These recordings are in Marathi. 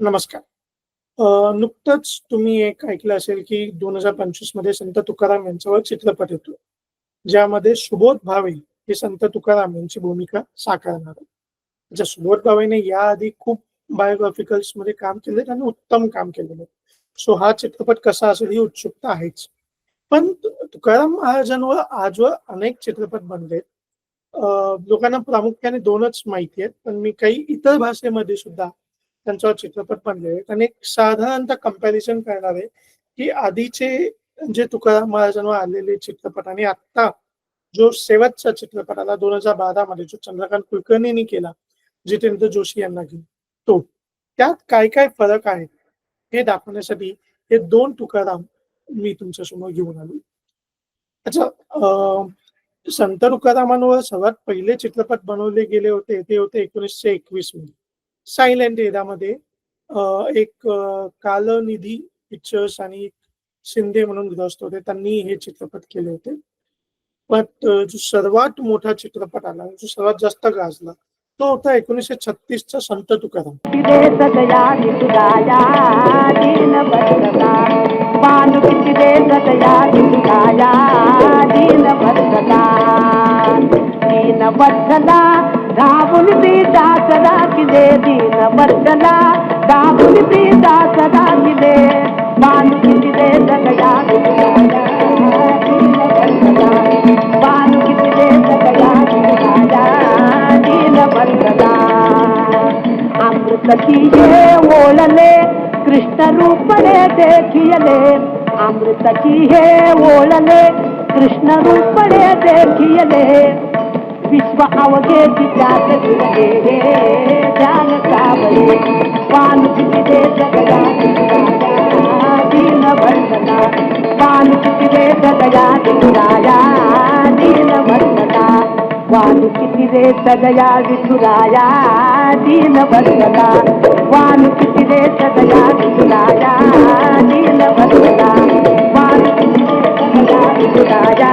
नमस्कार. नुकतंच तुम्ही एक ऐकलं असेल, की 2025 मध्ये संत तुकाराम यांच्यावर चित्रपट येतो ज्यामध्ये सुबोध भावे हे संत तुकाराम यांची भूमिका साकारणार आहेत. सुबोध भावेने याआधी खूप बायोग्राफिकल्समध्ये काम केले आणि उत्तम काम केलेलं आहे. सो हा चित्रपट कसा असेल ही उत्सुकता आहेच. पण तुकाराम महाराजांवर आजवर अनेक चित्रपट बनलेत. लोकांना प्रामुख्याने दोनच माहिती आहेत. पण मी काही इतर भाषेमध्ये सुद्धा त्यांच्यावर चित्रपट बनले आहेत आणि एक साधारणतः कंपॅरिझन करणार आहे, की आधीचे जे तुकाराम महाराजांवर आलेले चित्रपट आणि आत्ता जो शेवटचा चित्रपट आला 2012 मध्ये जो चंद्रकांत कुलकर्णींनी केला, जितेंद्र जोशी यांना घेऊन तो. त्यात काय-काय फरक आहे, हे दाखवण्यासाठी हे दोन तुकाराम मी तुमच्यासमोर घेऊन आलो. अच्छा संत तुकारामांवर सर्वात पहिले चित्रपट बनवले गेले होते, ते होते 1921 मध्ये. सायलेंट एरामध्ये एक कालनिधी पिक्चर्स आणि शिंदे म्हणून ग्रस्त होते. त्यांनी हे चित्रपट केले होते. पण जो सर्वात मोठा चित्रपट आला, जो सर्वात जास्त गाजला, तो होता एकोणीसशे छत्तीसचा संत तुकाराम. बदला सदया निसुदाया दीन बरसता पानुकिरे सदया निसुदाया दीन बरसता दीन बरसला धावून प्रीता सदा किले दीन बरसला धावून प्रीता सदा किले पानुकिरे सदया निसुदाया दीन ವಿಶ್ವ ಅವಗೆ ಜಾನ ಕಾವಲೆ ಪಾನು ಸಿಕ್ಕಿದೆ ದೀನ ಬಂಧನ ಪಾನು ಸಿಕ್ಕಿದೆ ಸದಯಾ ವಿಠುರಾಯ ದೀನ ಬಂಧನ ಪಾನು ಸಿಕ್ಕಿದೆ ಸದಯಾ ವಿಠುರಾಯ ದೀನ ಬಂಧನ ಪಾನು ಸಿಕ್ಕಿದೆ ಸದಯಾ ವಿಠುರಾಯ ದೀನ ಬಂಧನ ಪಾನು ಸಿಕ್ಕಿದೆ ಸದಯಾ ವಿಠುರಾಯ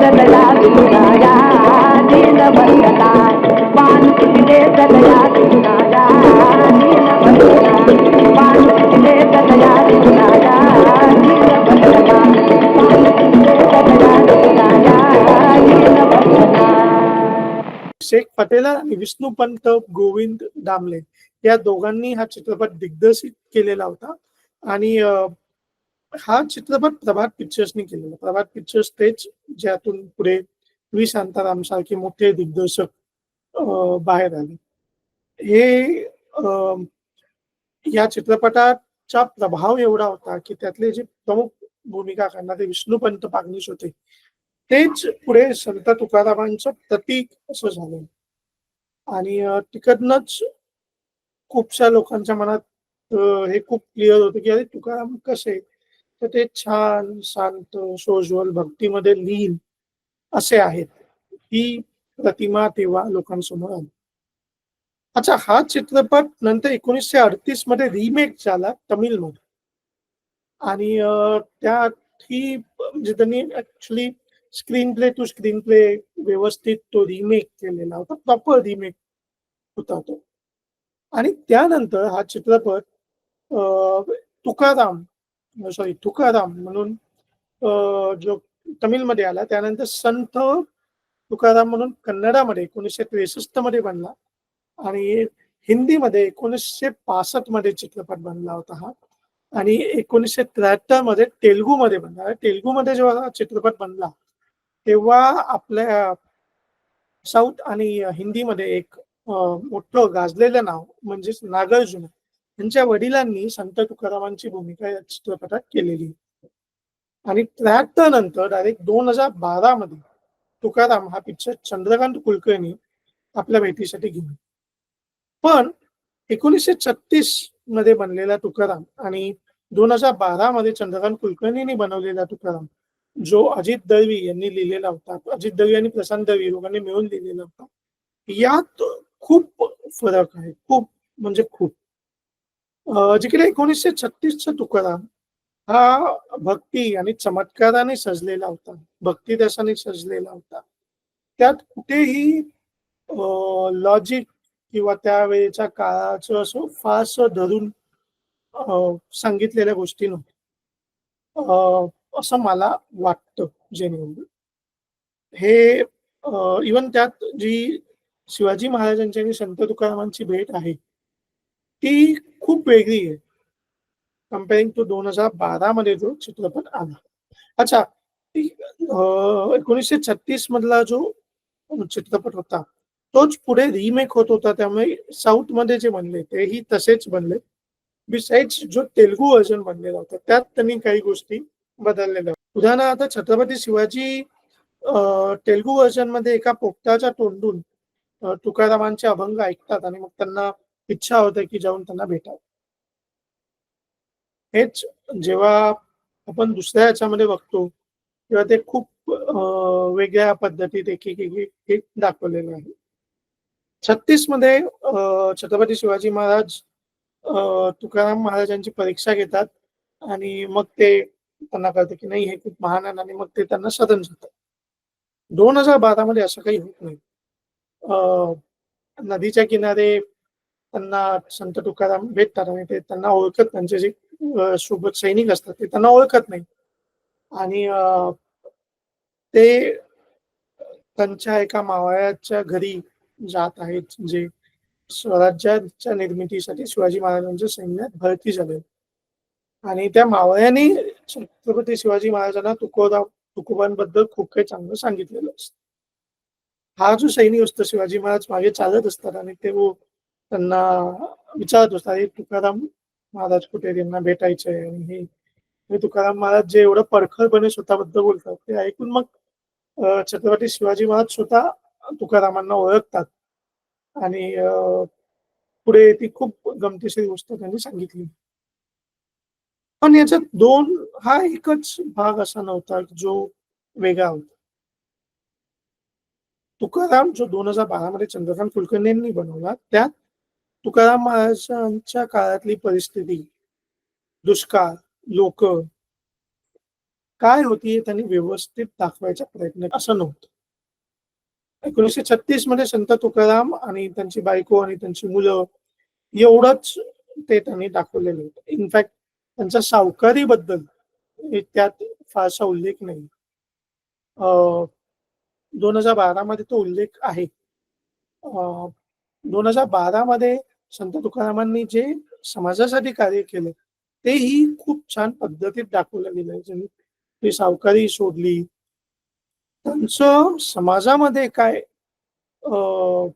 दीन दीन दीन दीन शेख पटेला आणि विष्णुपंत गोविंद दामले या दोघांनी हा चित्रपट दिग्दर्शित केलेला होता. आणि हा चित्रपट प्रभात पिक्चर्सनी केलेला. प्रभात पिक्चर्स तेच ज्यातून पुढे व्ही शांताराम सारखे मोठे दिग्दर्शक बाहेर आले. हे अ, या चित्रपटाचा प्रभाव एवढा होता, की त्यातले जे प्रमुख भूमिका करणारे विष्णुपंत पागणीस होते. तेच पुढे संत तुकारामांचं प्रतीक असं झालं. आणि तिकडनंच खूपशा लोकांच्या मनात हे खूप क्लिअर होतं, की अरे तुकाराम कसे? तर ते छान, शांत, सोज्वल, भक्तीमध्ये लीन असे आहेत. ही प्रतिमा तेव्हा लोकांसमोर आली. अच्छा हा चित्रपट नंतर 1938 मध्ये रिमेक झाला तमिळमध्ये. आणि त्यात ही म्हणजे त्यांनी actually screen play to screen play व्यवस्थित तो रिमेक केलेला होता. प्रॉपर रिमेक होता तो. आणि त्यानंतर हा चित्रपट अ, तुकाराम म्हणजे सॉरी तुकाराम म्हणून जो तमिळमध्ये आला. त्यानंतर संत तुकाराम म्हणून कन्नडामध्ये 1963 मध्ये बनला आणि हिंदीमध्ये 1965 मध्ये चित्रपट बनला होता हा. आणि 1973 मध्ये तेलगू मध्ये बनला. तेलगू मध्ये जेव्हा चित्रपट बनला, तेव्हा आपल्या साऊथ आणि हिंदीमध्ये एक मोठं गाजलेलं नाव म्हणजेच नागार्जुन त्यांच्या वडिलांनी संत तुकारामांची भूमिका या चित्रपटात केलेली आणि 73 नंतर डायरेक्ट 2012 मध्ये तुकाराम हा पिक्चर चंद्रकांत कुलकर्णी आपल्या भेटीसाठी घेऊन पण एकोणीसशे छत्तीसमध्ये बनलेला तुकाराम आणि 2012 मध्ये चंद्रकांत कुलकर्णींनी बनवलेला तुकाराम, जो अजित दळवी यांनी लिहिलेला होता. अजित दळवी आणि प्रशांत दळवी दोघांनी मिळून लिहिलेला होता. यात खूप फरक आहे. खूप म्हणजे खूप. जिकडे एकोणीसशे छत्तीसचा तुकाराम हा भक्ती आणि चमत्काराने सजलेला होता. भक्तिरसाने सजलेला होता. त्यात कुठेही लॉजिक किंवा त्यावेळेच्या काळाचं असं फारस धरून सांगितलेल्या गोष्टी नव्हत्या असं मला वाटतं जेन्युइनली हे इवन त्यात जी शिवाजी महाराजांची आणि संत तुकारामांची भेट आहे ती खूप वेगळी आहे. कम्पेअरिंग टू दोन हजार बारा मध्ये जो चित्रपट आला. अच्छा एकोणीसशे छत्तीस मधला जो चित्रपट होता तोच पुढे रिमेक होत होता त्यामुळे साऊथमध्ये जे बनले तेही तसेच बनले. बिसाइड्स जो तेलुगू व्हर्जन बनलेला होता त्यात त्यांनी काही गोष्टी बदललेल्या. उदाहरणार्थ छत्रपती शिवाजी तेलगू तेलुगू व्हर्जनमध्ये एका पोपटाच्या तोंडून तुकारामांचे अभंग ऐकतात आणि मग त्यांना इच्छा होते की जाऊन त्यांना भेटावं. हेच जेव्हा आपण दुसऱ्या याच्यामध्ये बघतो तेव्हा ते खूप वेगळ्या पद्धतीत एक एक दाखवलेलं आहे. छत्तीसमध्ये अं, छत्रपती शिवाजी महाराज तुकाराम महाराजांची परीक्षा घेतात आणि मग ते त्यांना कळतं की नाही हे खूप महान आहे आणि मग ते त्यांना सदन जातात दोन हजार बारा मध्ये असं काही होत नाही. नदीच्या किनारे त्यांना संत तुकाराम भेटतात आणि ते त्यांना ओळखत त्यांचे जे सोबत सैनिक असतात ते त्यांना ओळखत नाही. आणि ते त्यांच्या एका मावळ्याच्या घरी जात आहेत जे स्वराज्याच्या निर्मितीसाठी शिवाजी महाराजांच्या सैन्यात भरती झाले. आणि त्या मावळ्याने छत्रपती शिवाजी महाराजांना तुकोराव तुकोबांबद्दल खूप काही चांगलं सांगितलेलं असतं. हा जो सैनिक असतो शिवाजी महाराज मागे चालत असतात आणि ते त्यांना विचारत होता "हे तुकाराम महाराज कुठे त्यांना भेटायचे आणि हे. हे तुकाराम महाराज जे एवढं परखडपणे स्वतःबद्दल बोलतात ते ऐकून मग छत्रपती शिवाजी महाराज स्वतः तुकारामांना ओळखतात. आणि पुढे ती खूप गमतीशीर गोष्ट त्यांनी सांगितली. पण याच्यात दोन हा एकच भाग असा नव्हता जो वेगळा होता. तुकाराम जो दोन हजार बारा मध्ये चंद्रकांत कुलकर्णींनी बनवला त्यात तुकाराम महाराजांच्या काळातली परिस्थिती दुष्काळ लोक काय होती हे त्यांनी व्यवस्थित दाखवायचा प्रयत्न असं नव्हतं. एकोणीसशे छत्तीसमध्ये संत तुकाराम आणि त्यांची बायको आणि त्यांची मुलं एवढंच ते त्यांनी दाखवलेलं होतं. इनफॅक्ट त्यांच्या सावकारीबद्दल बद्दल त्यात फारसा उल्लेख नाही. दोन हजार बारा मध्ये तो उल्लेख आहे. दोन हजार बारा मध्ये संत तुकारामांनी जे समाजासाठी कार्य केलं तेही खूप छान पद्धतीत दाखवलं गेलं ज्यांनी ती सावकारी सोडली त्यांचं समाजामध्ये काय अं,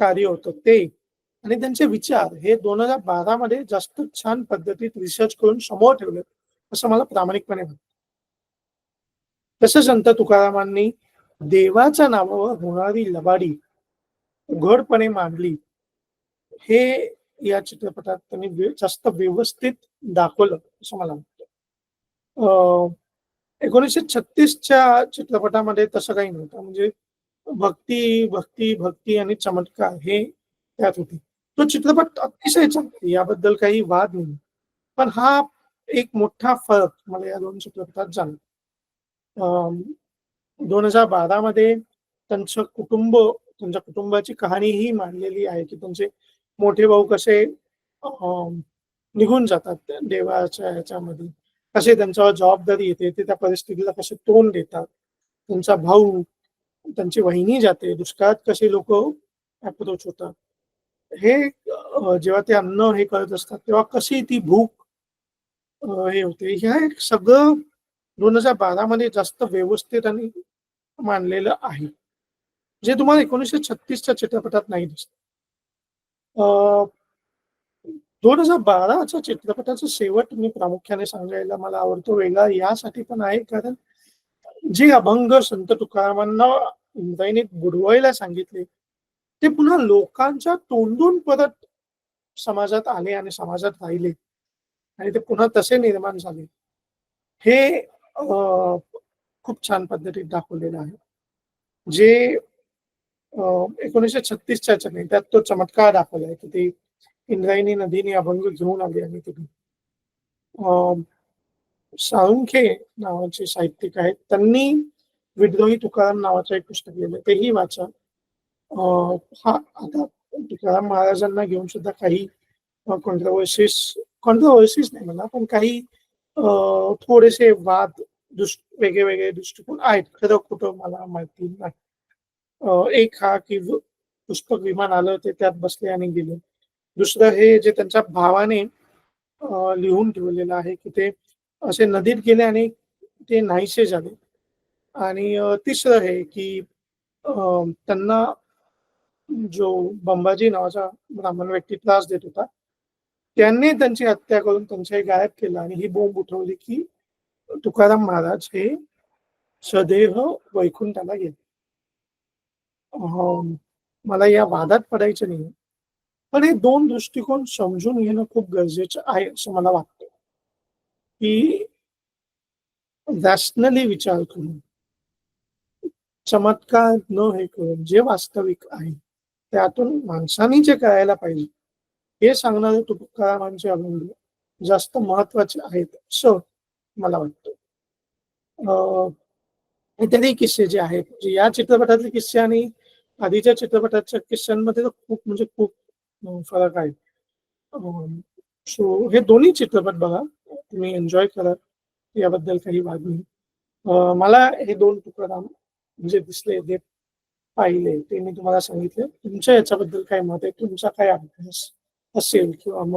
कार्य होतं ते आणि त्यांचे विचार हे दोन हजार बारा मध्ये जास्त छान पद्धतीत रिसर्च करून समोर ठेवले असं मला प्रामाणिकपणे वाटतं. तसं संत तुकारामांनी देवाच्या नावावर होणारी लबाडी उघडपणे मांडली हे या चित्रपटात त्यांनी जास्त व्यवस्थित दाखवलं असं मला वाटतं. अं, एकोणीसशे छत्तीसच्या चित्रपटामध्ये तसं काही नव्हतं. म्हणजे भक्ती भक्ती भक्ती आणि चमत्कार हे त्यात होते. तो चित्रपट अतिशय चांगला याबद्दल काही वाद नाही. पण हा एक मोठा फरक मला या दोन चित्रपटात जाणवला दोन हजार बारा मध्ये त्यांचं कुटुंब त्यांच्या कुटुंबाची कहाणी ही मांडलेली आहे की त्यांचे मोठे भाऊ कसे निघून जातात देवाच्या ह्याच्यामध्ये. कसे त्यांच्यावर जबाबदारी येते ते त्या परिस्थितीला कसे तोंड देतात. त्यांचा भाऊ त्यांची वहिनी जाते दुष्काळात कसे लोक अप्रोच होतात. हे जेव्हा ते अन्न हे करत असतात तेव्हा कशी ती भूक हे होते. ह्या एक सगळं दोन हजार बारा मध्ये जास्त व्यवस्थित आणि मानलेलं आहे. जे तुम्हाला एकोणीसशे छत्तीसच्या चित्रपटात नाही दिसत. दोन हजार बाराच्या चित्रपटाचा शेवट मी प्रामुख्याने सांगायला मला आवडतो. वेगळा यासाठी पण आहे कारण जे अभंग संत तुकारामांना इंद्रायणीत बुडवायला सांगितले ते पुन्हा लोकांच्या तोंडून परत समाजात आले आणि समाजात राहिले आणि ते पुन्हा तसे निर्माण झाले. हे खूप छान पद्धतीत दाखवलेलं आहे. जे एकोणीसशे छत्तीसच्या नाही त्यात तो चमत्कार दाखवलाय की ते इंद्रायणी नदीने अभंग घेऊन आले आणि तिथून अं, साळुंखे नावाचे साहित्यिक आहेत. त्यांनी विद्रोही तुकाराम नावाचं एक पुस्तक लिहिलं तेही वाचा. हा आता तुकाराम महाराजांना घेऊन सुद्धा काही कॉन्ट्रोवर्सीस कॉन्ट्रोवर्सीस नाही म्हणा पण काही थोडेसे वाद दृष्ट वेगळे वेगळे दृष्टिकोन आहेत. खरं कुठं मला माहिती नाही. एक हा की पुष्पक विमान आलं ते त्यात बसले आणि गेले. दुसरं हे जे त्यांच्या भावाने लिहून ठेवलेलं आहे की ते असे नदीत गेले आणि ते नाहीसे झाले. आणि तिसरं हे की अं, त्यांना जो बंबाजी नावाचा ब्राह्मण व्यक्ती त्रास देत होता त्यांनी त्यांची हत्या करून त्यांचे गायब केलं आणि ही बोंब उठवली की तुकाराम महाराज हे सदैव वैकुंठाला गेले. हो. मला या वादात पडायचं नाही. पण हे दोन दृष्टिकोन समजून घेणं खूप गरजेचं आहे असं मला वाटतं. की रॅशनली विचार करून चमत्कार न हे करून जे वास्तविक आहे त्यातून माणसांनी जे करायला पाहिजे हे सांगणारे तुकारामांचे अभंग जास्त महत्त्वाचे आहेत असं मला वाटतं. अं, इत्यादी किस्से जे आहेत म्हणजे या चित्रपटातले किस्से आणि आधीच्या चित्रपटाच्या किस्स्यांमध्ये तर खूप म्हणजे खूप फरक आहे. सो हे दोन्ही चित्रपट बघा. तुम्ही एन्जॉय करा. याबद्दल काही वाद नाही. मला हे दोन तुकाराम म्हणजे दिसले जे पाहिले ते मी तुम्हाला सांगितले. तुमच्या याच्याबद्दल काय मत आहे? तुमचा काय अभ्यास असेल किंवा मत